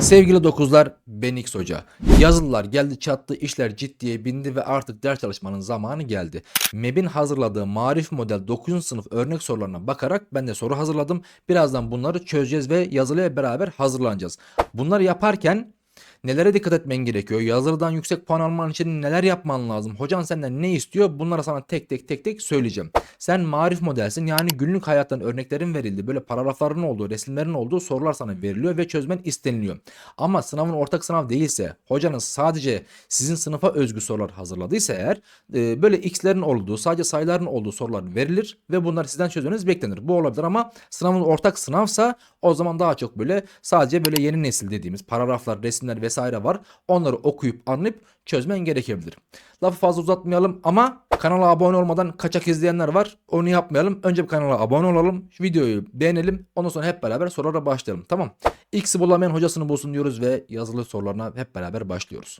Sevgili dokuzlar, ben X Hoca. Yazılılar geldi çattı, işler ciddiye bindi ve artık ders çalışmanın zamanı geldi. MEB'in hazırladığı Marif Model 9. sınıf örnek sorularına bakarak ben de soru hazırladım. Birazdan bunları çözeceğiz ve yazılıya beraber hazırlanacağız. Bunları yaparken Nelere dikkat etmen gerekiyor? Yazılıdan yüksek puan alman için neler yapman lazım? Hocan senden ne istiyor? Bunları sana tek tek tek tek söyleyeceğim. Sen marif modelsin yani günlük hayattan örneklerin verildiği böyle paragrafların olduğu, resimlerin olduğu sorular sana veriliyor ve çözmen isteniliyor. Ama sınavın ortak sınav değilse, hocanız sadece sizin sınıfa özgü sorular hazırladıysa eğer e, böyle x'lerin olduğu, sadece sayıların olduğu sorular verilir ve bunları sizden çözmeniz beklenir. Bu olabilir ama sınavın ortak sınavsa o zaman daha çok böyle sadece böyle yeni nesil dediğimiz paragraflar, resimler vesaire var. Onları okuyup anlayıp çözmen gerekebilir. Lafı fazla uzatmayalım ama kanala abone olmadan kaçak izleyenler var. Onu yapmayalım. Önce bir kanala abone olalım. Videoyu beğenelim. Ondan sonra hep beraber sorulara başlayalım. Tamam. X'i bulamayan hocasını bulsun diyoruz ve yazılı sorularına hep beraber başlıyoruz.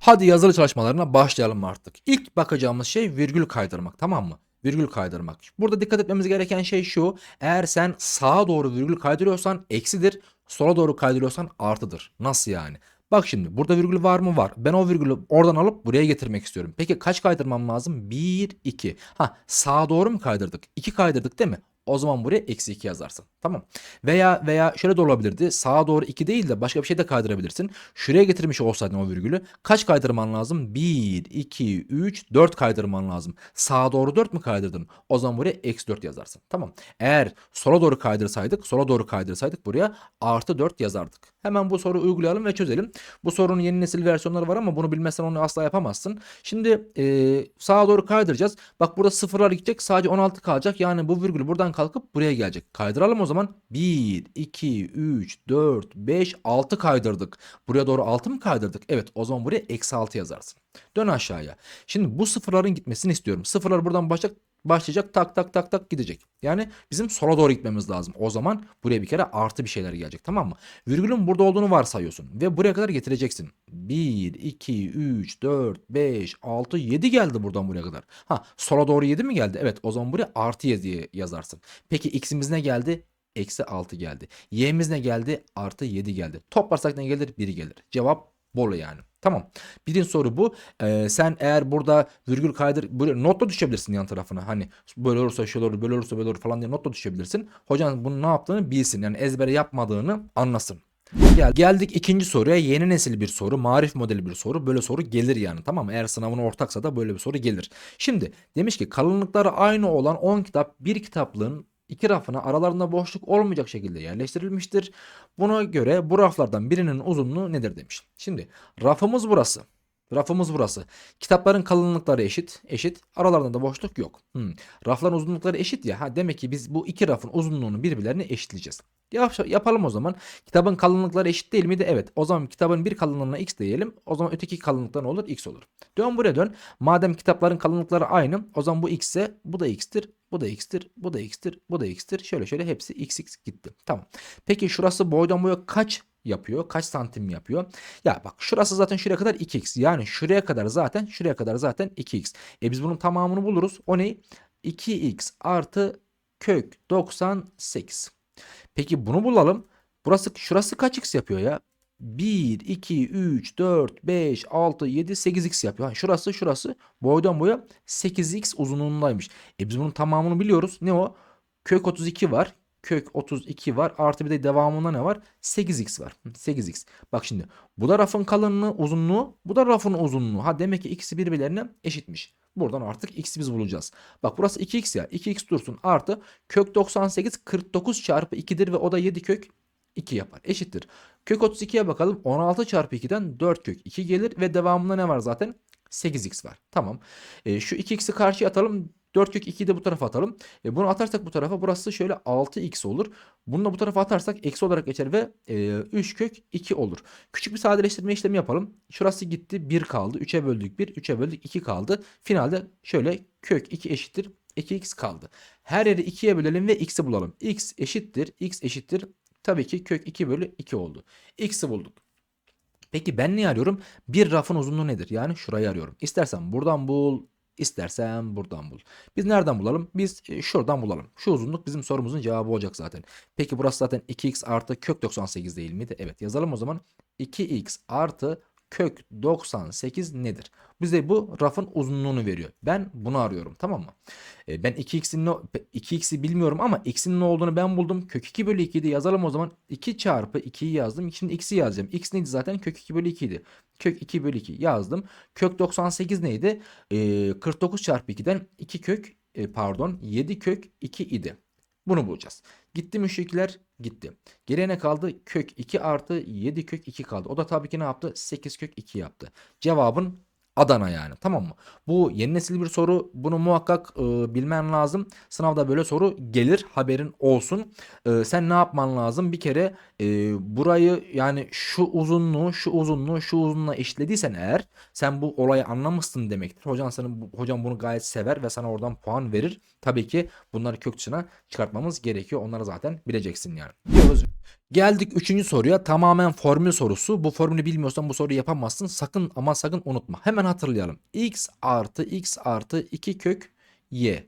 Hadi yazılı çalışmalarına başlayalım artık. İlk bakacağımız şey virgül kaydırmak tamam mı? Virgül kaydırmak. Burada dikkat etmemiz gereken şey şu. Eğer sen sağa doğru virgül kaydırıyorsan eksidir. Sola doğru kaydırıyorsan artıdır. Nasıl yani? Bak şimdi burada virgül var mı? Var. Ben o virgülü oradan alıp buraya getirmek istiyorum. Peki kaç kaydırmam lazım? 1, 2. Ha sağa doğru mu kaydırdık? 2 kaydırdık değil mi? O zaman buraya eksi 2 yazarsın. Tamam. Veya veya şöyle de olabilirdi. Sağa doğru 2 değil de başka bir şey de kaydırabilirsin. Şuraya getirmiş olsaydın o virgülü. Kaç kaydırman lazım? 1, 2, 3, 4 kaydırman lazım. Sağa doğru 4 mü kaydırdın? O zaman buraya eksi 4 yazarsın. Tamam. Eğer sola doğru kaydırsaydık, sola doğru kaydırsaydık buraya artı 4 yazardık. Hemen bu soruyu uygulayalım ve çözelim. Bu sorunun yeni nesil versiyonları var ama bunu bilmezsen onu asla yapamazsın. Şimdi e, sağa doğru kaydıracağız. Bak burada sıfırlar gidecek. Sadece 16 kalacak. Yani bu virgül buradan kalkıp buraya gelecek. Kaydıralım o zaman. 1, 2, 3, 4, 5, 6 kaydırdık. Buraya doğru 6 mı kaydırdık? Evet o zaman buraya eksi 6 yazarsın. Dön aşağıya. Şimdi bu sıfırların gitmesini istiyorum. Sıfırlar buradan başlayacak başlayacak tak tak tak tak gidecek. Yani bizim sola doğru gitmemiz lazım. O zaman buraya bir kere artı bir şeyler gelecek tamam mı? Virgülün burada olduğunu varsayıyorsun ve buraya kadar getireceksin. 1, 2, 3, 4, 5, 6, 7 geldi buradan buraya kadar. Ha sola doğru 7 mi geldi? Evet o zaman buraya artı 7 yazarsın. Peki x'imiz ne geldi? Eksi 6 geldi. Y'miz ne geldi? Artı 7 geldi. Toplarsak ne gelir? 1 gelir. Cevap Bolu yani. Tamam. Birinci soru bu. Ee, sen eğer burada virgül kaydır böyle notla düşebilirsin yan tarafına. Hani böyle olursa şöyle olur, böyle olursa böyle olur falan diye notla düşebilirsin. Hocan bunun ne yaptığını bilsin. Yani ezbere yapmadığını anlasın. Gel, geldik ikinci soruya. Yeni nesil bir soru. Marif modeli bir soru. Böyle soru gelir yani. Tamam mı? Eğer sınavın ortaksa da böyle bir soru gelir. Şimdi demiş ki kalınlıkları aynı olan 10 kitap bir kitaplığın iki rafına aralarında boşluk olmayacak şekilde yerleştirilmiştir. Buna göre bu raflardan birinin uzunluğu nedir demiş. Şimdi rafımız burası. Rafımız burası. Kitapların kalınlıkları eşit. Eşit. Aralarında da boşluk yok. Hmm. Rafların uzunlukları eşit ya. Ha, demek ki biz bu iki rafın uzunluğunu birbirlerine eşitleyeceğiz. Yap, yapalım o zaman. Kitabın kalınlıkları eşit değil miydi? Evet. O zaman kitabın bir kalınlığına x diyelim. O zaman öteki kalınlıkta ne olur? x olur. Dön buraya dön. Madem kitapların kalınlıkları aynı o zaman bu x ise bu da x'tir. Bu da x'tir. Bu da x'tir. Bu da x'tir. Şöyle şöyle hepsi x x gitti. Tamam. Peki şurası boydan boya kaç yapıyor? Kaç santim yapıyor? Ya bak şurası zaten şuraya kadar 2x. Yani şuraya kadar zaten şuraya kadar zaten 2x. E biz bunun tamamını buluruz. O ne? 2x artı kök 98. Peki bunu bulalım. Burası şurası kaç x yapıyor ya? 1, 2, 3, 4, 5, 6, 7, 8x yapıyor. Ha, şurası şurası boydan boya 8x uzunluğundaymış. E biz bunun tamamını biliyoruz. Ne o? Kök 32 var. Kök 32 var. Artı bir de devamında ne var? 8x var. 8x. Bak şimdi bu da rafın kalınlığı uzunluğu. Bu da rafın uzunluğu. Ha demek ki ikisi birbirlerine eşitmiş. Buradan artık x'i biz bulacağız. Bak burası 2x ya. 2x dursun artı kök 98 49 çarpı 2'dir ve o da 7 kök 2 yapar. Eşittir. Kök 32'ye bakalım. 16 çarpı 2'den 4 kök 2 gelir ve devamında ne var zaten? 8x var. Tamam. E, şu 2x'i karşıya atalım. 4 kök 2'yi de bu tarafa atalım. E, bunu atarsak bu tarafa burası şöyle 6x olur. Bunu da bu tarafa atarsak eksi olarak geçer ve e, 3 kök 2 olur. Küçük bir sadeleştirme işlemi yapalım. Şurası gitti 1 kaldı. 3'e böldük 1. 3'e böldük 2 kaldı. Finalde şöyle kök 2 eşittir 2x kaldı. Her yeri 2'ye bölelim ve x'i bulalım. x eşittir x eşittir Tabii ki kök 2 bölü 2 oldu. X'i bulduk. Peki ben ne arıyorum? Bir rafın uzunluğu nedir? Yani şurayı arıyorum. İstersen buradan bul, İstersen buradan bul. Biz nereden bulalım? Biz e, şuradan bulalım. Şu uzunluk bizim sorumuzun cevabı olacak zaten. Peki burası zaten 2x artı kök 98 değil miydi? Evet yazalım o zaman. 2x artı kök 98 nedir? Bize bu rafın uzunluğunu veriyor. Ben bunu arıyorum tamam mı? E, ben 2x'in ne 2x'i bilmiyorum ama x'in ne olduğunu ben buldum. Kök 2 bölü 2'yi de yazalım o zaman. 2 çarpı 2'yi yazdım. Şimdi x'i yazacağım. x neydi zaten? Kök 2 bölü 2 idi. Kök 2 bölü 2 yazdım. Kök 98 neydi? E, 49 çarpı 2'den 2 kök e, pardon 7 kök 2 idi. Bunu bulacağız. Gitti ikiler? Gitti. Geriye ne kaldı? Kök 2 artı 7 kök 2 kaldı. O da tabii ki ne yaptı? 8 kök 2 yaptı. Cevabın Adana yani tamam mı? Bu yeni nesil bir soru. Bunu muhakkak e, bilmen lazım. Sınavda böyle soru gelir haberin olsun. E, sen ne yapman lazım? Bir kere e, burayı yani şu uzunluğu şu uzunluğu şu uzunluğa eşitlediysen eğer sen bu olayı anlamışsın demektir. Hocam sana hocam bunu gayet sever ve sana oradan puan verir. Tabii ki bunları kök dışına çıkartmamız gerekiyor. Onları zaten bileceksin yani. Diyoruz. Geldik üçüncü soruya tamamen formül sorusu. Bu formülü bilmiyorsan bu soruyu yapamazsın. Sakın ama sakın unutma. Hemen hatırlayalım. x artı x artı 2 kök y.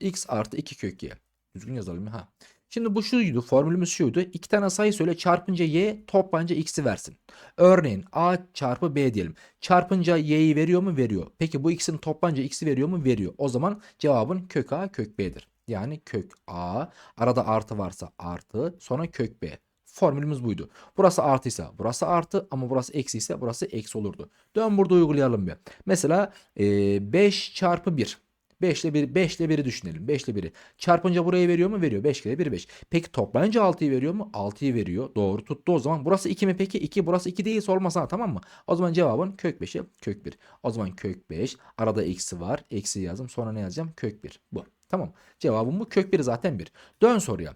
x artı 2 kök y. Düzgün yazalım ya. Ha. Şimdi bu şuydu formülümüz şuydu. İki tane sayı söyle çarpınca y toplanca x'i versin. Örneğin a çarpı b diyelim. Çarpınca y'yi veriyor mu? Veriyor. Peki bu x'in toplanca x'i veriyor mu? Veriyor. O zaman cevabın kök a kök b'dir. Yani kök a arada artı varsa artı sonra kök b. Formülümüz buydu. Burası artıysa burası artı ama burası eksi ise burası eksi olurdu. Dön burada uygulayalım bir. Mesela e, 5 çarpı 1. 5 ile 1, 5 ile 1'i düşünelim. 5 ile 1'i. Çarpınca burayı veriyor mu? Veriyor. 5 kere 1 5. Peki toplayınca 6'yı veriyor mu? 6'yı veriyor. Doğru tuttu o zaman. Burası 2 mi peki? 2. Burası 2 değilse olmaz tamam mı? O zaman cevabın kök 5'e kök 1. O zaman kök 5. Arada eksi var. Eksi yazdım. Sonra ne yazacağım? Kök 1. Bu. Tamam. Cevabım bu. Kök 1 zaten 1. Dön soruya.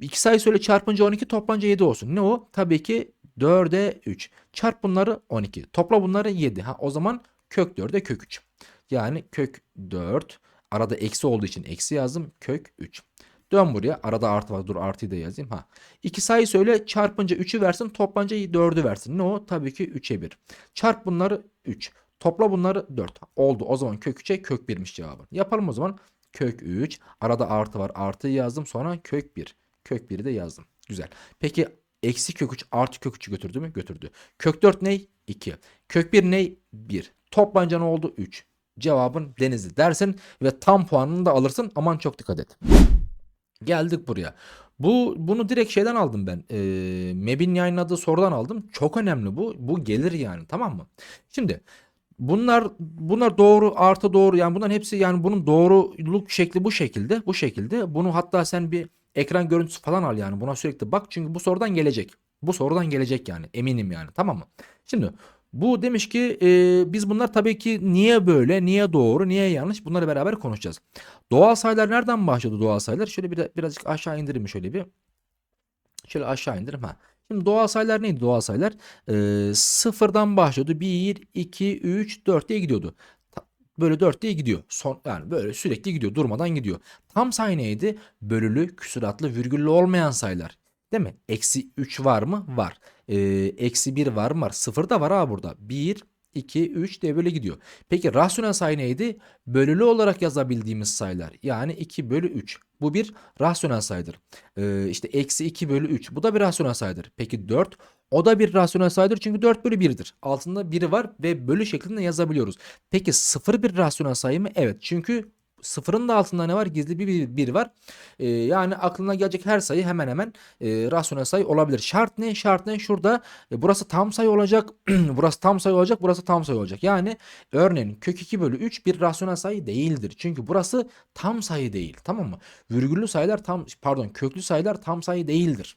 İki sayı söyle çarpınca 12 toplanca 7 olsun. Ne o? Tabii ki 4'e 3. Çarp bunları 12. Topla bunları 7. Ha, o zaman kök 4'e kök 3. Yani kök 4 arada eksi olduğu için eksi yazdım. Kök 3. Dön buraya. Arada artı var. Dur artıyı da yazayım. Ha. İki sayı söyle çarpınca 3'ü versin. Toplanca 4'ü versin. Ne o? Tabii ki 3'e 1. Çarp bunları 3. Topla bunları 4. Oldu. O zaman kök 3'e kök 1'miş cevabı. Yapalım o zaman. Kök 3. Arada artı var. Artıyı yazdım. Sonra kök 1. Kök 1'i de yazdım. Güzel. Peki eksi kök 3 artı kök 3'ü götürdü mü? Götürdü. Kök 4 ne? 2. Kök 1 ne? 1. Toplanca ne oldu? 3. Cevabın denizli dersin ve tam puanını da alırsın. Aman çok dikkat et. Geldik buraya. Bu bunu direkt şeyden aldım ben. E, MEB'in yayınladığı sorudan aldım. Çok önemli bu. Bu gelir yani tamam mı? Şimdi Bunlar bunlar doğru artı doğru. Yani bunların hepsi yani bunun doğruluk şekli bu şekilde bu şekilde. Bunu hatta sen bir ekran görüntüsü falan al yani. Buna sürekli bak çünkü bu sorudan gelecek. Bu sorudan gelecek yani. Eminim yani. Tamam mı? Şimdi bu demiş ki e, biz bunlar tabii ki niye böyle niye doğru niye yanlış? Bunları beraber konuşacağız. Doğal sayılar nereden başladı doğal sayılar? Şöyle bir, birazcık aşağı indirim şöyle bir? Şöyle aşağı indirim ha Şimdi doğal sayılar neydi doğal sayılar? Ee, sıfırdan başlıyordu. 1, 2, 3, 4 diye gidiyordu. Böyle 4 diye gidiyor. Son, yani böyle sürekli gidiyor. Durmadan gidiyor. Tam sayı neydi? Bölülü, küsuratlı, virgüllü olmayan sayılar. Değil mi? Eksi 3 var mı? Var. Eksi 1 var mı? Var. 0 da var ha burada. 1, 2, 3 diye böyle gidiyor. Peki rasyonel sayı neydi? Bölülü olarak yazabildiğimiz sayılar. Yani 2 bölü 3. Bu bir rasyonel sayıdır. Ee, işte eksi 2 bölü 3. Bu da bir rasyonel sayıdır. Peki 4 o da bir rasyonel sayıdır çünkü 4 bölü 1'dir. Altında biri var ve bölü şeklinde yazabiliyoruz. Peki 0 bir rasyonel sayı mı? Evet çünkü sıfırın da altında ne var? Gizli bir, bir, bir var. Ee, yani aklına gelecek her sayı hemen hemen e, rasyonel sayı olabilir. Şart ne? Şart ne? Şurada e, burası tam sayı olacak. burası tam sayı olacak. Burası tam sayı olacak. Yani örneğin kök 2 bölü 3 bir rasyonel sayı değildir. Çünkü burası tam sayı değil. Tamam mı? Virgüllü sayılar tam pardon köklü sayılar tam sayı değildir.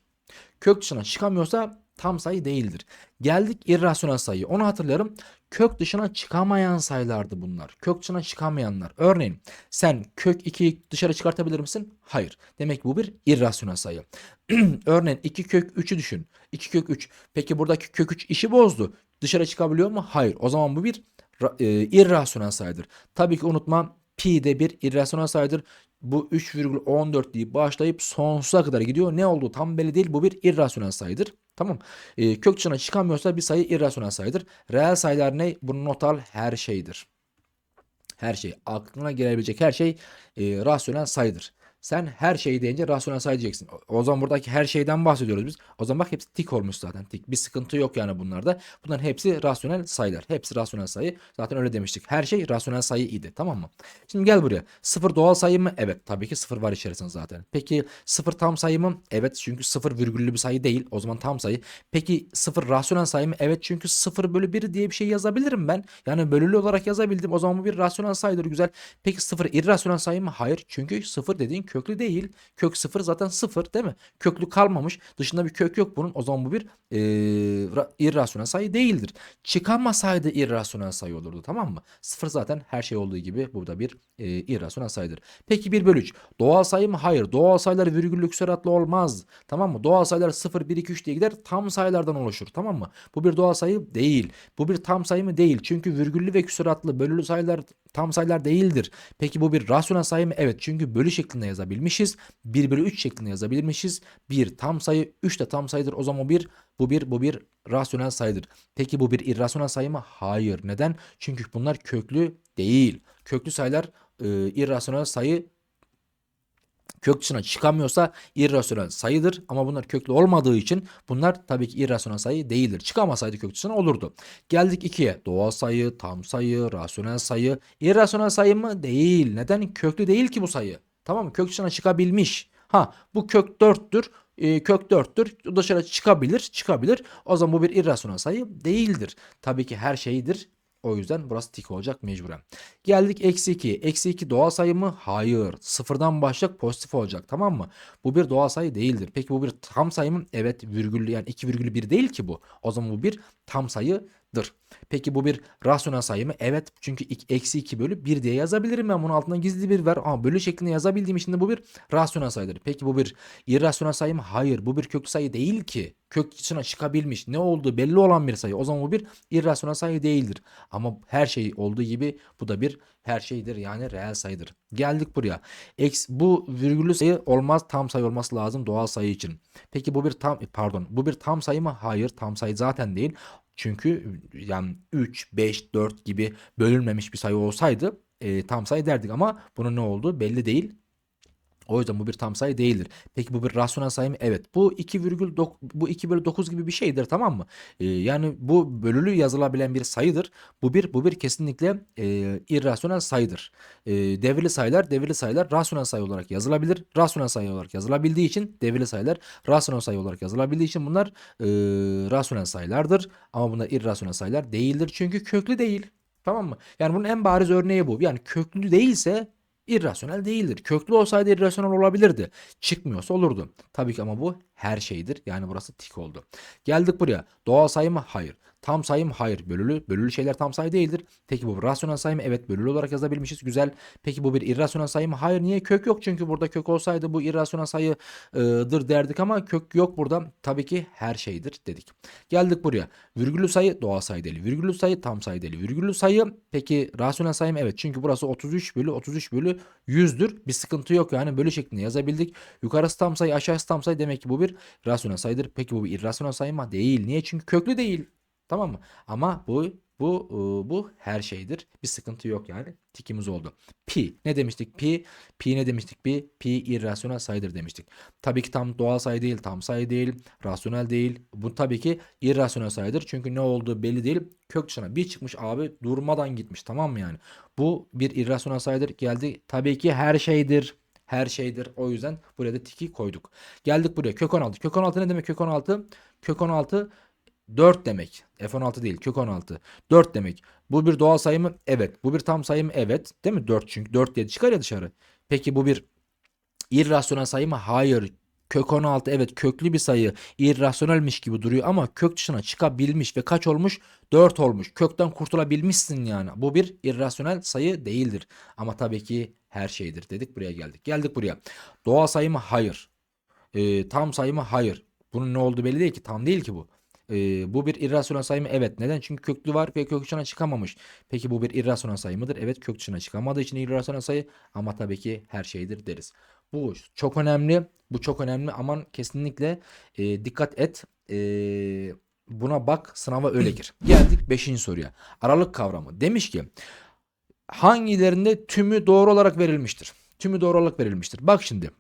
Kök dışına çıkamıyorsa tam sayı değildir. Geldik irrasyonel sayı. Onu hatırlarım. Kök dışına çıkamayan sayılardı bunlar. Kök dışına çıkamayanlar. Örneğin sen kök 2'yi dışarı çıkartabilir misin? Hayır. Demek ki bu bir irrasyonel sayı. Örneğin 2 kök 3'ü düşün. 2 kök 3. Peki buradaki kök 3 işi bozdu. Dışarı çıkabiliyor mu? Hayır. O zaman bu bir e, irrasyonel sayıdır. Tabii ki unutma pi de bir irrasyonel sayıdır. Bu 3,14 deyip başlayıp sonsuza kadar gidiyor. Ne olduğu tam belli değil. Bu bir irrasyonel sayıdır. Tamam. E, kök dışına çıkamıyorsa bir sayı irrasyonel sayıdır. Reel sayılar ne? Bunu not al her şeydir. Her şey aklına gelebilecek her şey e, rasyonel sayıdır. Sen her şey deyince rasyonel sayı diyeceksin. O- zaman buradaki her şeyden bahsediyoruz biz. O zaman bak hepsi tik olmuş zaten tik. Bir sıkıntı yok yani bunlarda. Bunların hepsi rasyonel sayılar. Hepsi rasyonel sayı. Zaten öyle demiştik. Her şey rasyonel sayı idi. Tamam mı? Şimdi gel buraya. Sıfır doğal sayı mı? Evet. Tabii ki sıfır var içerisinde zaten. Peki sıfır tam sayı mı? Evet. Çünkü sıfır virgüllü bir sayı değil. O zaman tam sayı. Peki sıfır rasyonel sayı mı? Evet. Çünkü sıfır bölü bir diye bir şey yazabilirim ben. Yani bölülü olarak yazabildim. O zaman bu bir rasyonel sayıdır. Güzel. Peki sıfır irrasyonel sayı mı? Hayır. Çünkü sıfır dediğin köklü değil. Kök sıfır zaten sıfır değil mi? Köklü kalmamış. Dışında bir kök yok bunun. O zaman bu bir ra- irrasyonel sayı değildir. Çıkamasaydı irrasyonel sayı olurdu tamam mı? Sıfır zaten her şey olduğu gibi burada bir eee irrasyonel sayıdır. Peki 1 bölü 3. Doğal sayı mı? Hayır. Doğal sayılar virgüllü küsuratlı olmaz. Tamam mı? Doğal sayılar 0, 1, 2, 3 diye gider. Tam sayılardan oluşur. Tamam mı? Bu bir doğal sayı değil. Bu bir tam sayı mı? Değil. Çünkü virgüllü ve küsuratlı bölülü sayılar tam sayılar değildir. Peki bu bir rasyonel sayı mı? Evet. Çünkü bölü şeklinde yazabilmişiz. 1 bölü 3 şeklinde yazabilmişiz. 1 tam sayı, 3 de tam sayıdır. O zaman bu bir, bu bir, bu bir rasyonel sayıdır. Peki bu bir irrasyonel sayı mı? Hayır. Neden? Çünkü bunlar köklü değil. Köklü sayılar e, irrasyonel sayı kök dışına çıkamıyorsa irrasyonel sayıdır ama bunlar köklü olmadığı için bunlar tabii ki irrasyonel sayı değildir. Çıkamasaydı kök dışına olurdu. Geldik 2'ye. Doğal sayı, tam sayı, rasyonel sayı. İrrasyonel sayı mı? Değil. Neden? Köklü değil ki bu sayı. Tamam mı? Kök dışına çıkabilmiş. Ha bu kök 4'tür. E, kök 4'tür. Dışarı çıkabilir. Çıkabilir. O zaman bu bir irrasyonel sayı değildir. Tabii ki her şeydir. O yüzden burası tik olacak mecburen. Geldik eksi 2. Eksi 2 doğal sayı mı? Hayır. Sıfırdan başlayacak pozitif olacak tamam mı? Bu bir doğal sayı değildir. Peki bu bir tam sayı mı? Evet virgüllü yani 2 virgülü 1 değil ki bu. O zaman bu bir tam sayıdır. Peki bu bir rasyonel sayı mı? Evet çünkü eksi 2 bölü 1 diye yazabilirim ben. Bunun altında gizli bir ver. Aa, bölü şeklinde yazabildiğim için de bu bir rasyonel sayıdır. Peki bu bir irrasyonel sayı mı? Hayır bu bir köklü sayı değil ki. Kök dışına çıkabilmiş. Ne olduğu belli olan bir sayı. O zaman bu bir irrasyonel sayı değildir. Ama her şey olduğu gibi bu da bir her şeydir yani reel sayıdır. Geldik buraya. X bu virgüllü sayı olmaz tam sayı olması lazım doğal sayı için. Peki bu bir tam pardon bu bir tam sayı mı? Hayır tam sayı zaten değil. Çünkü yani 3, 5, 4 gibi bölünmemiş bir sayı olsaydı e, tam sayı derdik ama bunun ne olduğu belli değil. O yüzden bu bir tam sayı değildir. Peki bu bir rasyonel sayı mı? Evet. Bu 2,9 bu 2 bölü 9 gibi bir şeydir tamam mı? Ee, yani bu bölülü yazılabilen bir sayıdır. Bu bir bu bir kesinlikle e, irrasyonel sayıdır. E, devirli sayılar devirli sayılar rasyonel sayı olarak yazılabilir. Rasyonel sayı olarak yazılabildiği için devirli sayılar rasyonel sayı olarak yazılabildiği için bunlar e, rasyonel sayılardır. Ama bunlar irrasyonel sayılar değildir. Çünkü köklü değil. Tamam mı? Yani bunun en bariz örneği bu. Yani köklü değilse irrasyonel değildir. Köklü olsaydı irrasyonel olabilirdi. Çıkmıyorsa olurdu. Tabii ki ama bu her şeydir. Yani burası tik oldu. Geldik buraya. Doğal sayı mı? Hayır. Tam sayı mı? Hayır. Bölülü. Bölülü şeyler tam sayı değildir. Peki bu rasyonel sayı mı? Evet bölülü olarak yazabilmişiz. Güzel. Peki bu bir irrasyonel sayı mı? Hayır. Niye? Kök yok. Çünkü burada kök olsaydı bu irrasyonel sayıdır derdik ama kök yok burada. Tabii ki her şeydir dedik. Geldik buraya. Virgüllü sayı doğal sayı değil. Virgüllü sayı tam sayı değil. Virgüllü sayı peki rasyonel sayı mı? Evet. Çünkü burası 33 bölü 33 bölü 100'dür. Bir sıkıntı yok yani bölü şeklinde yazabildik. Yukarısı tam sayı aşağısı tam sayı demek ki bu bir rasyonel sayıdır. Peki bu bir irrasyonel sayı mı? Değil. Niye? Çünkü köklü değil. Tamam mı? Ama bu bu ıı, bu her şeydir. Bir sıkıntı yok yani. Tikimiz oldu. Pi. Ne demiştik? Pi. Pi ne demiştik? Pi. Pi irrasyonel sayıdır demiştik. Tabii ki tam doğal sayı değil, tam sayı değil, rasyonel değil. Bu tabii ki irrasyonel sayıdır. Çünkü ne olduğu belli değil. Kök dışına bir çıkmış abi durmadan gitmiş. Tamam mı yani? Bu bir irrasyonel sayıdır. Geldi. Tabii ki her şeydir. Her şeydir. O yüzden buraya da tiki koyduk. Geldik buraya. Kök 16. Kök 16 ne demek? Kök 16. Kök 16 4 demek. F16 değil kök 16. 4 demek. Bu bir doğal sayı mı? Evet. Bu bir tam sayı mı? Evet. Değil mi? 4 çünkü 4 diye çıkar ya dışarı. Peki bu bir irrasyonel sayı mı? Hayır. Kök 16 evet köklü bir sayı irrasyonelmiş gibi duruyor ama kök dışına çıkabilmiş ve kaç olmuş? 4 olmuş. Kökten kurtulabilmişsin yani. Bu bir irrasyonel sayı değildir. Ama tabii ki her şeydir dedik buraya geldik. Geldik buraya. Doğal sayı mı? Hayır. Ee, tam sayı mı? Hayır. Bunun ne olduğu belli değil ki. Tam değil ki bu. Ee, bu bir irrasyonel sayı mı? Evet. Neden? Çünkü köklü var ve kök dışına çıkamamış. Peki bu bir irrasyonel sayı mıdır? Evet kök dışına çıkamadığı için irrasyonel sayı ama tabii ki her şeydir deriz. Bu çok önemli. Bu çok önemli. Aman kesinlikle e, dikkat et. E, buna bak sınava öyle gir. Geldik 5. soruya. Aralık kavramı. Demiş ki hangilerinde tümü doğru olarak verilmiştir? Tümü doğru olarak verilmiştir. Bak şimdi.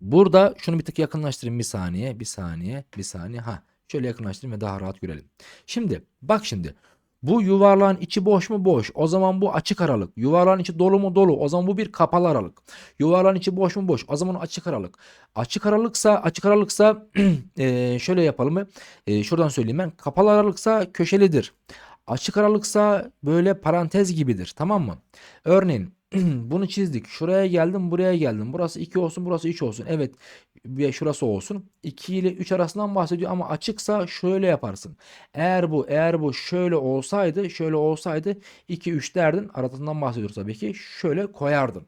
Burada şunu bir tık yakınlaştırayım bir saniye, bir saniye, bir saniye. Ha, şöyle yakınlaştırayım ve daha rahat görelim. Şimdi bak şimdi. Bu yuvarlağın içi boş mu? Boş. O zaman bu açık aralık. Yuvarlağın içi dolu mu? Dolu. O zaman bu bir kapalı aralık. Yuvarlağın içi boş mu? Boş. O zaman açık aralık. Açık aralıksa, açık aralıksa eee, şöyle yapalım mı? Eee, şuradan söyleyeyim ben. Kapalı aralıksa köşelidir. Açık aralıksa böyle parantez gibidir. Tamam mı? Örneğin bunu çizdik. Şuraya geldim, buraya geldim. Burası 2 olsun, burası 3 olsun. Evet, ve şurası olsun. 2 ile 3 arasından bahsediyor ama açıksa şöyle yaparsın. Eğer bu, eğer bu şöyle olsaydı, şöyle olsaydı 2 3 derdin. Arasından bahsediyoruz tabii ki. Şöyle koyardın.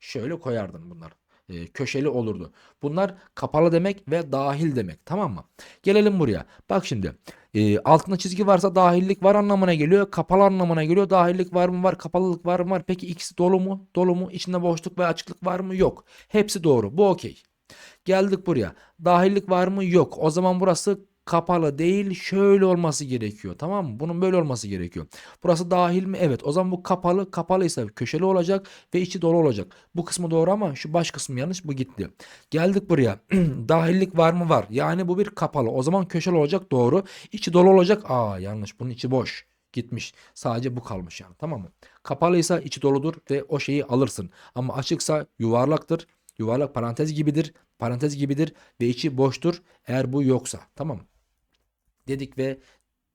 Şöyle koyardın bunlar. Ee, köşeli olurdu. Bunlar kapalı demek ve dahil demek. Tamam mı? Gelelim buraya. Bak şimdi. E, altında çizgi varsa dahillik var anlamına geliyor. Kapalı anlamına geliyor. Dahillik var mı var. Kapalılık var mı var. Peki ikisi dolu mu? Dolu mu? İçinde boşluk ve açıklık var mı? Yok. Hepsi doğru. Bu okey. Geldik buraya. Dahillik var mı? Yok. O zaman burası kapalı değil. Şöyle olması gerekiyor. Tamam mı? Bunun böyle olması gerekiyor. Burası dahil mi? Evet. O zaman bu kapalı. Kapalıysa köşeli olacak ve içi dolu olacak. Bu kısmı doğru ama şu baş kısmı yanlış. Bu gitti. Geldik buraya. Dahillik var mı? Var. Yani bu bir kapalı. O zaman köşeli olacak. Doğru. İçi dolu olacak. Aa yanlış. Bunun içi boş. Gitmiş. Sadece bu kalmış yani. Tamam mı? Kapalıysa içi doludur ve o şeyi alırsın. Ama açıksa yuvarlaktır. Yuvarlak parantez gibidir. Parantez gibidir ve içi boştur. Eğer bu yoksa. Tamam mı? Dedik ve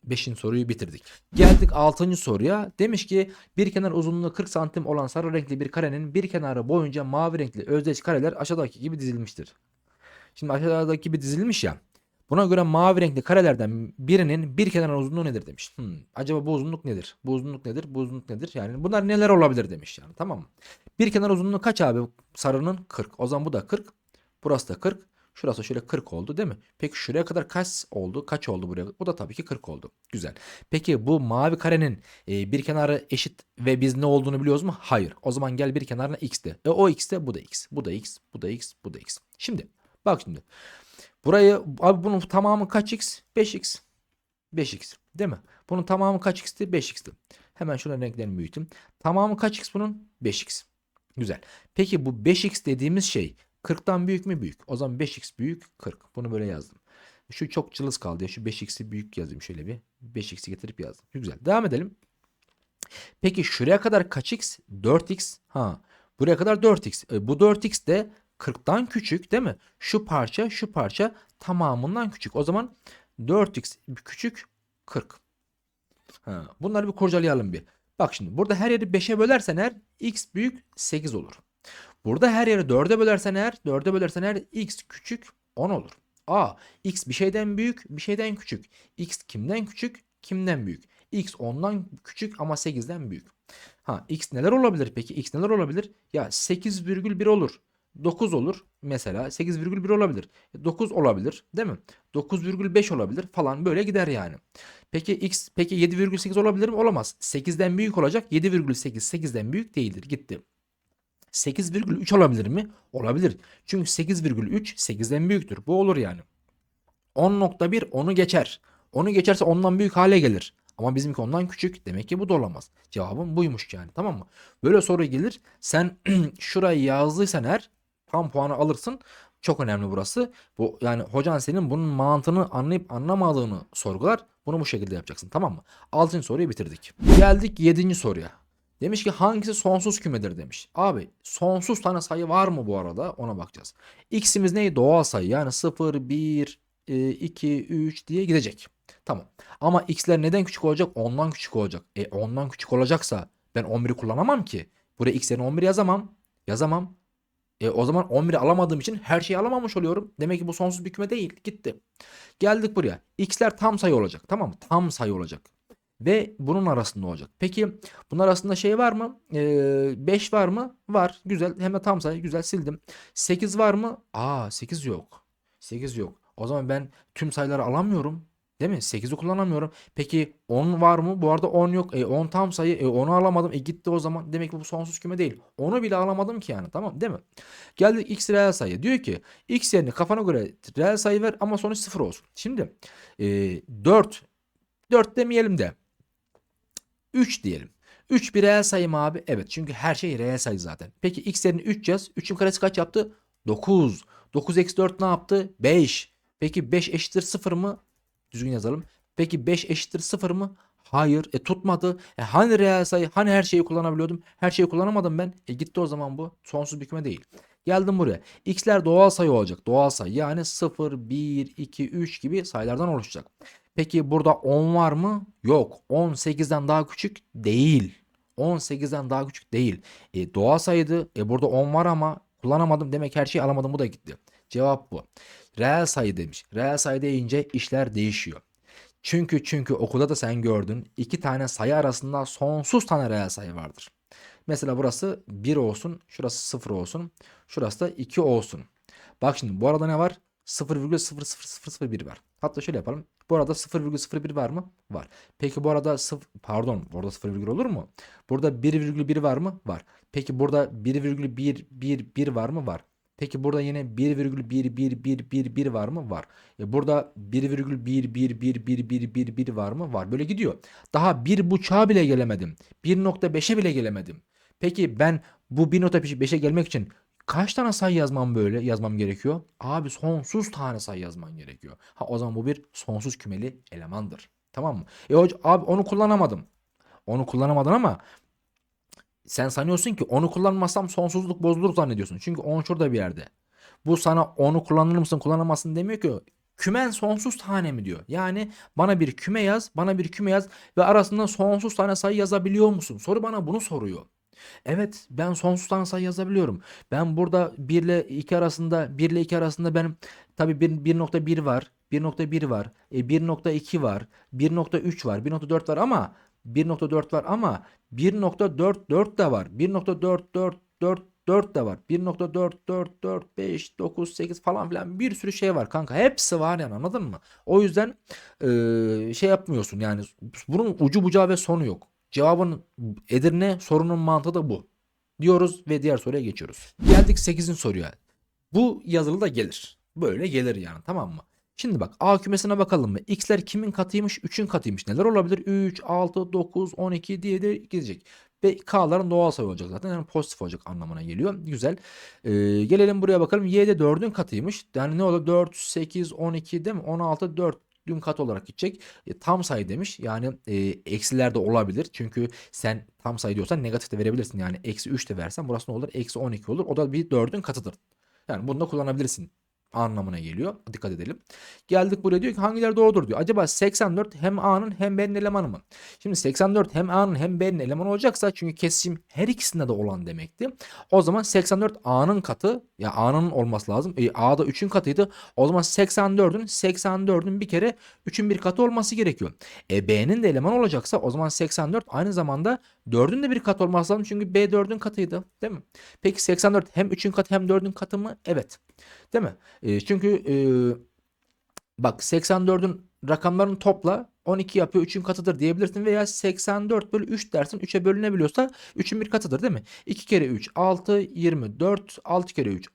5. soruyu bitirdik. Geldik 6. soruya. Demiş ki bir kenar uzunluğu 40 santim olan sarı renkli bir karenin bir kenarı boyunca mavi renkli özdeş kareler aşağıdaki gibi dizilmiştir. Şimdi aşağıdaki gibi dizilmiş ya. Buna göre mavi renkli karelerden birinin bir kenar uzunluğu nedir demiş. Hmm, acaba bu uzunluk nedir? Bu uzunluk nedir? Bu uzunluk nedir? Yani bunlar neler olabilir demiş yani. Tamam mı? Bir kenar uzunluğu kaç abi? Sarının 40. O zaman bu da 40. Burası da 40. Şurası şöyle 40 oldu değil mi? Peki şuraya kadar kaç oldu? Kaç oldu buraya? Bu da tabii ki 40 oldu. Güzel. Peki bu mavi karenin e, bir kenarı eşit ve biz ne olduğunu biliyoruz mu? Hayır. O zaman gel bir kenarına x de. E o x de bu da x. Bu da x. Bu da x. Bu da x. Şimdi bak şimdi. Burayı abi bunun tamamı kaç x? 5x. 5x değil mi? Bunun tamamı kaç x'ti? 5x'ti. Hemen şuna renklerini büyüteyim. Tamamı kaç x bunun? 5x. Güzel. Peki bu 5x dediğimiz şey 40'tan büyük mü? Büyük. O zaman 5x büyük 40. Bunu böyle yazdım. Şu çok cılız kaldı ya. Şu 5x'i büyük yazayım şöyle bir. 5x'i getirip yazdım. Güzel. Devam edelim. Peki şuraya kadar kaç x? 4x. Ha. Buraya kadar 4x. E, bu 4x de 40'tan küçük değil mi? Şu parça şu parça tamamından küçük. O zaman 4x küçük 40. Ha. Bunları bir kurcalayalım bir. Bak şimdi burada her yeri 5'e bölersen eğer x büyük 8 olur. Burada her yeri 4'e bölersen eğer 4'e bölersen eğer x küçük 10 olur. A. X bir şeyden büyük bir şeyden küçük. X kimden küçük kimden büyük. X 10'dan küçük ama 8'den büyük. Ha x neler olabilir peki? X neler olabilir? Ya 8,1 olur. 9 olur mesela 8,1 olabilir. 9 olabilir değil mi? 9,5 olabilir falan böyle gider yani. Peki x peki 7,8 olabilir mi? Olamaz. 8'den büyük olacak. 7,8 8'den büyük değildir. Gitti. 8,3 olabilir mi? Olabilir. Çünkü 8,3 8'den büyüktür. Bu olur yani. 10.1 onu geçer. Onu geçerse ondan büyük hale gelir. Ama bizimki ondan küçük. Demek ki bu da olamaz. Cevabım buymuş yani. Tamam mı? Böyle soru gelir. Sen şurayı yazdıysan eğer tam puanı alırsın. Çok önemli burası. Bu yani hocan senin bunun mantığını anlayıp anlamadığını sorgular. Bunu bu şekilde yapacaksın. Tamam mı? 6. soruyu bitirdik. Geldik 7. soruya. Demiş ki hangisi sonsuz kümedir demiş. Abi sonsuz tane sayı var mı bu arada ona bakacağız. X'imiz neydi? Doğal sayı yani 0, 1, 2, 3 diye gidecek. Tamam. Ama x'ler neden küçük olacak? Ondan küçük olacak. E ondan küçük olacaksa ben 11'i kullanamam ki. Buraya x yerine 11 yazamam. Yazamam. E o zaman 11'i alamadığım için her şeyi alamamış oluyorum. Demek ki bu sonsuz bir küme değil. Gitti. Geldik buraya. X'ler tam sayı olacak. Tamam mı? Tam sayı olacak. Ve bunun arasında olacak. Peki bunun arasında şey var mı? 5 ee, var mı? Var. Güzel. Hem de tam sayı. Güzel sildim. 8 var mı? Aa 8 yok. 8 yok. O zaman ben tüm sayıları alamıyorum. Değil mi? 8'i kullanamıyorum. Peki 10 var mı? Bu arada 10 yok. E 10 tam sayı. E 10'u alamadım. E gitti o zaman. Demek ki bu sonsuz küme değil. Onu bile alamadım ki yani. Tamam değil mi? Geldik x reel sayı. Diyor ki x yerine kafana göre reel sayı ver ama sonuç 0 olsun. Şimdi e, 4 4 demeyelim de 3 diyelim. 3 bir reel sayı mı abi? Evet çünkü her şey reel sayı zaten. Peki x yerine 3 yaz. 3'ün karesi kaç yaptı? 9. 9 eksi 4 ne yaptı? 5. Peki 5 eşittir 0 mı? Düzgün yazalım. Peki 5 eşittir 0 mı? Hayır. E tutmadı. E hani reel sayı? Hani her şeyi kullanabiliyordum? Her şeyi kullanamadım ben. E gitti o zaman bu. Sonsuz bir küme değil. Geldim buraya. X'ler doğal sayı olacak. Doğal sayı yani 0, 1, 2, 3 gibi sayılardan oluşacak. Peki burada 10 var mı? Yok. 18'den daha küçük değil. 18'den daha küçük değil. E, doğal sayıydı. E, burada 10 var ama kullanamadım. Demek her şeyi alamadım. Bu da gitti. Cevap bu. Reel sayı demiş. Reel sayı deyince işler değişiyor. Çünkü çünkü okulda da sen gördün. iki tane sayı arasında sonsuz tane reel sayı vardır. Mesela burası 1 olsun. Şurası 0 olsun. Şurası da 2 olsun. Bak şimdi bu arada ne var? 0,00001 var. Hatta şöyle yapalım. Bu arada 0,01 var mı? Var. Peki bu arada 0 pardon burada 0, olur mu? Burada 1,1 var mı? Var. Peki burada 1,111 var mı? Var. Peki burada yine 1,11111 var mı? Var. E burada 1,1111111 var mı? Var. Böyle gidiyor. Daha 1.5'a bile gelemedim. 1.5'e bile gelemedim. Peki ben bu 1.5'e gelmek için kaç tane sayı yazmam böyle yazmam gerekiyor? Abi sonsuz tane sayı yazman gerekiyor. Ha o zaman bu bir sonsuz kümeli elemandır. Tamam mı? E hoca, abi onu kullanamadım. Onu kullanamadın ama sen sanıyorsun ki onu kullanmazsam sonsuzluk bozulur zannediyorsun. Çünkü 10 şurada bir yerde. Bu sana onu kullanır mısın kullanamazsın demiyor ki. Kümen sonsuz tane mi diyor. Yani bana bir küme yaz, bana bir küme yaz ve arasında sonsuz tane sayı yazabiliyor musun? Soru bana bunu soruyor. Evet ben sonsuz tane sayı yazabiliyorum. Ben burada 1 ile 2 arasında 1 ile 2 arasında benim tabii 1.1 var. 1.1 var. E, 1.2 var. 1.3 var. 1.4 var ama 1.4 var ama 1.44 de var. 1.4444 de var. 1.444598 falan filan bir sürü şey var kanka. Hepsi var yani anladın mı? O yüzden e, şey yapmıyorsun yani bunun ucu bucağı ve sonu yok. Cevabın Edirne sorunun mantığı da bu. Diyoruz ve diğer soruya geçiyoruz. Geldik 8'in soruya. Bu yazılı da gelir. Böyle gelir yani tamam mı? Şimdi bak A kümesine bakalım mı? X'ler kimin katıymış? 3'ün katıymış. Neler olabilir? 3, 6, 9, 12 diye de gidecek. Ve K'ların doğal sayı olacak zaten. Yani pozitif olacak anlamına geliyor. Güzel. Ee, gelelim buraya bakalım. Y'de 4'ün katıymış. Yani ne olur? 4, 8, 12 değil mi? 16, 4 dün kat olarak gidecek. E, tam sayı demiş. Yani e, eksiler de olabilir. Çünkü sen tam sayı diyorsan negatif de verebilirsin. Yani eksi 3 de versen burası ne olur? Eksi 12 olur. O da bir 4'ün katıdır. Yani bunu da kullanabilirsin anlamına geliyor. Dikkat edelim. Geldik buraya diyor ki hangileri doğrudur diyor. Acaba 84 hem A'nın hem B'nin elemanı mı? Şimdi 84 hem A'nın hem B'nin elemanı olacaksa çünkü kesişim her ikisinde de olan demekti. O zaman 84 A'nın katı ya A'nın olması lazım. E, A'da 3'ün katıydı. O zaman 84'ün 84'ün bir kere 3'ün bir katı olması gerekiyor. E B'nin de eleman olacaksa o zaman 84 aynı zamanda 4'ün de bir katı olması lazım. Çünkü B 4'ün katıydı. Değil mi? Peki 84 hem 3'ün katı hem 4'ün katı mı? Evet. Değil mi? E, çünkü e, bak 84'ün rakamlarını topla 12 yapıyor 3'ün katıdır diyebilirsin veya 84 bölü 3 dersin 3'e bölünebiliyorsa 3'ün bir katıdır değil mi? 2 kere 3 6 24 6 kere 3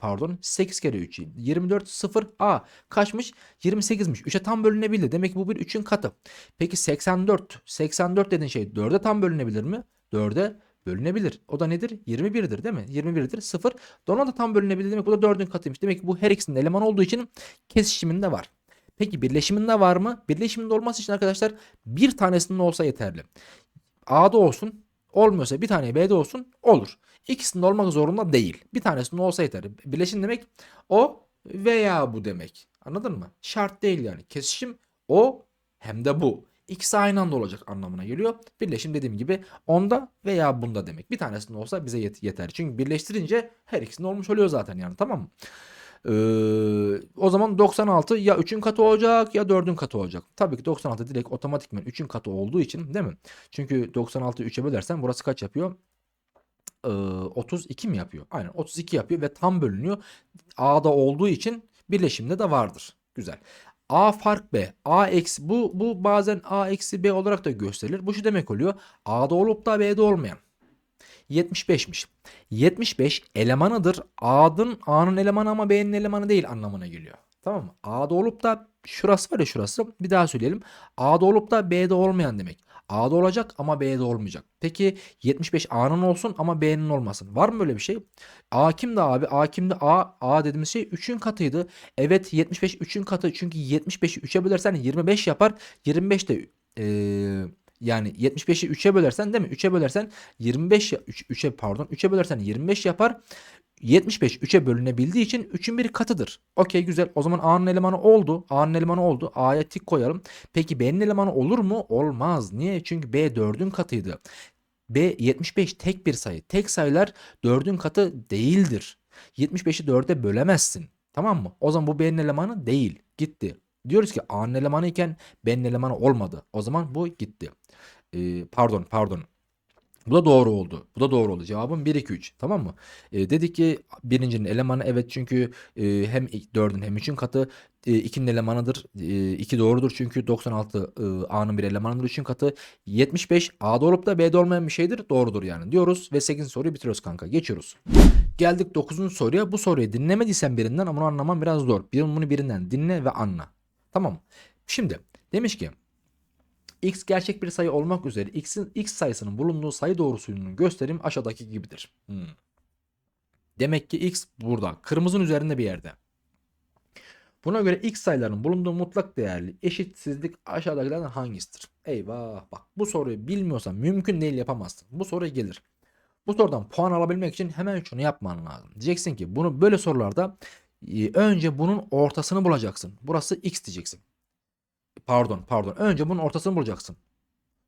pardon 8 kere 3 24 0 a. Kaçmış? 28'miş 3'e tam bölünebildi. Demek ki bu bir 3'ün katı. Peki 84 84 dediğin şey 4'e tam bölünebilir mi? 4'e bölünebilir. O da nedir? 21'dir değil mi? 21'dir. 0. Ona da tam bölünebilir demek. Bu da 4'ün katıymış. Demek ki bu her ikisinin eleman olduğu için kesişiminde var. Peki birleşiminde var mı? Birleşiminde olması için arkadaşlar bir tanesinin olsa yeterli. A'da olsun. Olmuyorsa bir tane B'de olsun. Olur. İkisinde olmak zorunda değil. Bir tanesinde olsa yeterli. Birleşim demek o veya bu demek. Anladın mı? Şart değil yani. Kesişim o hem de bu. İkisi aynı anda olacak anlamına geliyor. Birleşim dediğim gibi onda veya bunda demek. Bir tanesinde olsa bize yet- yeter. Çünkü birleştirince her ikisinde olmuş oluyor zaten yani tamam mı? Ee, o zaman 96 ya 3'ün katı olacak ya 4'ün katı olacak. Tabii ki 96 direkt otomatikmen 3'ün katı olduğu için değil mi? Çünkü 96'yı 3'e bölersen burası kaç yapıyor? Ee, 32 mi yapıyor? Aynen 32 yapıyor ve tam bölünüyor. A'da olduğu için birleşimde de vardır. Güzel. A fark B. A eksi bu bu bazen A eksi B olarak da gösterilir. Bu şu demek oluyor. A'da olup da B'de olmayan. 75'miş. 75 elemanıdır. A'nın A'nın elemanı ama B'nin elemanı değil anlamına geliyor. Tamam mı? A'da olup da şurası var ya şurası. Bir daha söyleyelim. A'da olup da B'de olmayan demek. A'da olacak ama B'de olmayacak. Peki 75 A'nın olsun ama B'nin olmasın. Var mı böyle bir şey? A kimdi abi? A kimdi? A, A dediğimiz şey 3'ün katıydı. Evet 75 3'ün katı çünkü 75'i 3'e bölersen 25 yapar. 25 de eee yani 75'i 3'e bölersen değil mi? 3'e bölersen 25 ya- 3, 3'e pardon 3'e bölersen 25 yapar. 75 3'e bölünebildiği için 3'ün bir katıdır. Okey güzel. O zaman A'nın elemanı oldu. A'nın elemanı oldu. A'ya tik koyalım. Peki B'nin elemanı olur mu? Olmaz. Niye? Çünkü B 4'ün katıydı. B 75 tek bir sayı. Tek sayılar 4'ün katı değildir. 75'i 4'e bölemezsin. Tamam mı? O zaman bu B'nin elemanı değil. Gitti. Diyoruz ki A'nın elemanı iken B'nin elemanı olmadı. O zaman bu gitti. Ee, pardon pardon. Bu da doğru oldu. Bu da doğru oldu. Cevabım 1 2 3. Tamam mı? Ee, dedik ki birincinin elemanı evet çünkü e, hem 4'ün hem 3'ün katı e, 2'nin elemanıdır. 2 doğrudur çünkü 96 e, A'nın bir elemanıdır 3'ün katı. 75 A'da olup da B'de olmayan bir şeydir. Doğrudur yani diyoruz ve 8. soruyu bitiriyoruz kanka. Geçiyoruz. Geldik 9. soruya. Bu soruyu dinlemediysen birinden ama bunu anlaman biraz zor. Bir, bunu birinden dinle ve anla. Tamam mı? Şimdi demiş ki x gerçek bir sayı olmak üzere x'in x sayısının bulunduğu sayı doğrusunun gösterim aşağıdaki gibidir. Hmm. Demek ki x burada. Kırmızının üzerinde bir yerde. Buna göre x sayılarının bulunduğu mutlak değerli eşitsizlik aşağıdakilerden hangisidir? Eyvah bak bu soruyu bilmiyorsan mümkün değil yapamazsın. Bu soru gelir. Bu sorudan puan alabilmek için hemen şunu yapman lazım. Diyeceksin ki bunu böyle sorularda e, önce bunun ortasını bulacaksın. Burası x diyeceksin. Pardon pardon. Önce bunun ortasını bulacaksın.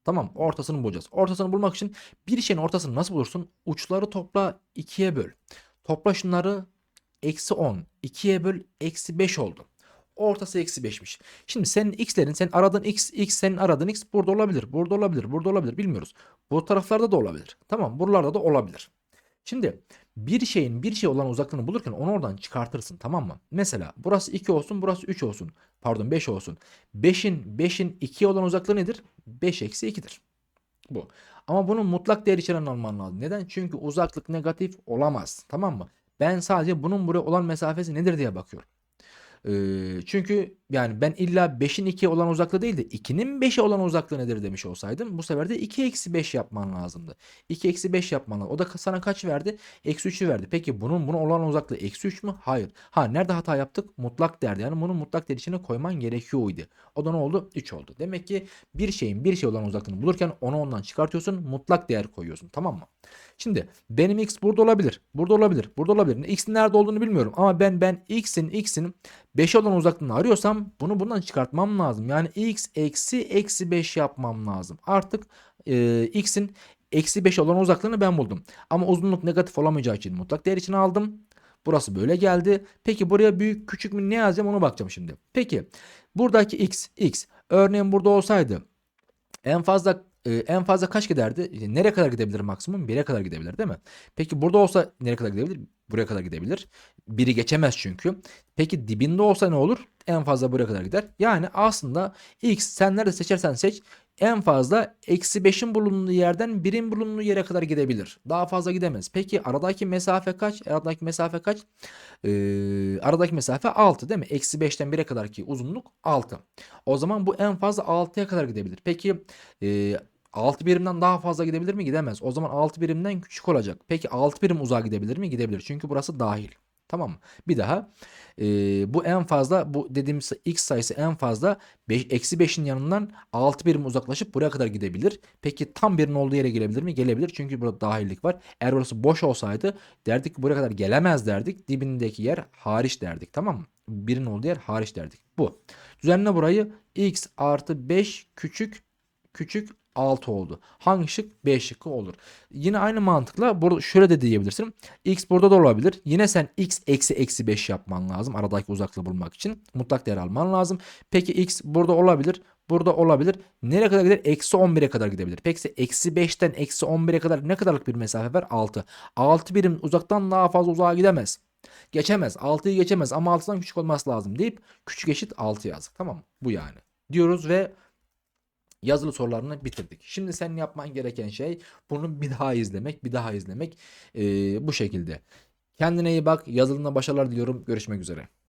Tamam ortasını bulacağız. Ortasını bulmak için bir şeyin ortasını nasıl bulursun? Uçları topla 2'ye böl. Topla şunları eksi 10. 2'ye böl eksi 5 oldu. Ortası eksi 5'miş. Şimdi senin x'lerin senin aradığın x, x senin aradığın x burada olabilir. Burada olabilir. Burada olabilir. Bilmiyoruz. Bu taraflarda da olabilir. Tamam buralarda da olabilir. Şimdi bir şeyin bir şey olan uzaklığını bulurken onu oradan çıkartırsın tamam mı? Mesela burası 2 olsun burası 3 olsun. Pardon 5 olsun. 5'in 5'in 2'ye olan uzaklığı nedir? 5 eksi 2'dir. Bu. Ama bunun mutlak değer içeren alman lazım. Neden? Çünkü uzaklık negatif olamaz. Tamam mı? Ben sadece bunun buraya olan mesafesi nedir diye bakıyorum. Ee, çünkü yani ben illa 5'in 2'ye olan uzaklığı değil de 2'nin 5'e olan uzaklığı nedir demiş olsaydım bu sefer de 2 eksi 5 yapman lazımdı. 2 eksi 5 yapman lazım. O da sana kaç verdi? Eksi 3'ü verdi. Peki bunun buna olan uzaklığı eksi 3 mü? Hayır. Ha nerede hata yaptık? Mutlak değerde. Yani bunu mutlak değer içine koyman gerekiyordu. O da ne oldu? 3 oldu. Demek ki bir şeyin bir şey olan uzaklığını bulurken onu ondan çıkartıyorsun. Mutlak değer koyuyorsun. Tamam mı? Şimdi benim x burada olabilir. Burada olabilir. Burada olabilir. X'in nerede olduğunu bilmiyorum. Ama ben ben x'in x'in 5'e olan uzaklığını arıyorsam bunu bundan çıkartmam lazım. Yani x eksi eksi 5 yapmam lazım. Artık e, x'in eksi 5 olan uzaklığını ben buldum. Ama uzunluk negatif olamayacağı için mutlak değer içine aldım. Burası böyle geldi. Peki buraya büyük küçük mü ne yazacağım onu bakacağım şimdi. Peki buradaki x x örneğin burada olsaydı en fazla e, en fazla kaç giderdi? E, Nereye kadar gidebilir maksimum? 1'e kadar gidebilir değil mi? Peki burada olsa nereye kadar gidebilir? Buraya kadar gidebilir. Biri geçemez çünkü. Peki dibinde olsa ne olur? En fazla buraya kadar gider. Yani aslında x sen nerede seçersen seç en fazla eksi 5'in bulunduğu yerden 1'in bulunduğu yere kadar gidebilir. Daha fazla gidemez. Peki aradaki mesafe kaç? Aradaki mesafe kaç? Ee, aradaki mesafe 6 değil mi? Eksi 5'ten 1'e kadar ki uzunluk 6. O zaman bu en fazla 6'ya kadar gidebilir. Peki e, 6 birimden daha fazla gidebilir mi? Gidemez. O zaman 6 birimden küçük olacak. Peki 6 birim uzağa gidebilir mi? Gidebilir. Çünkü burası dahil. Tamam mı? Bir daha e, bu en fazla bu dediğimiz x sayısı en fazla 5, eksi 5'in yanından 6 birim uzaklaşıp buraya kadar gidebilir. Peki tam birin olduğu yere gelebilir mi? Gelebilir çünkü burada dahillik var. Eğer burası boş olsaydı derdik ki buraya kadar gelemez derdik. Dibindeki yer hariç derdik tamam mı? Birin olduğu yer hariç derdik. Bu. Düzenle burayı x artı 5 küçük küçük 6 oldu. Hangi şık? B şıkkı olur. Yine aynı mantıkla burada şöyle de diyebilirsin. X burada da olabilir. Yine sen x eksi eksi 5 yapman lazım. Aradaki uzaklığı bulmak için. Mutlak değer alman lazım. Peki x burada olabilir. Burada olabilir. Nereye kadar gider? Eksi 11'e kadar gidebilir. Peki eksi 5'ten eksi 11'e kadar ne kadarlık bir mesafe var? 6. 6 birim uzaktan daha fazla uzağa gidemez. Geçemez. 6'yı geçemez ama 6'dan küçük olması lazım deyip küçük eşit 6 yazdık. Tamam mı? Bu yani. Diyoruz ve yazılı sorularını bitirdik. Şimdi senin yapman gereken şey bunu bir daha izlemek, bir daha izlemek ee, bu şekilde. Kendine iyi bak. Yazılımda başarılar diliyorum. Görüşmek üzere.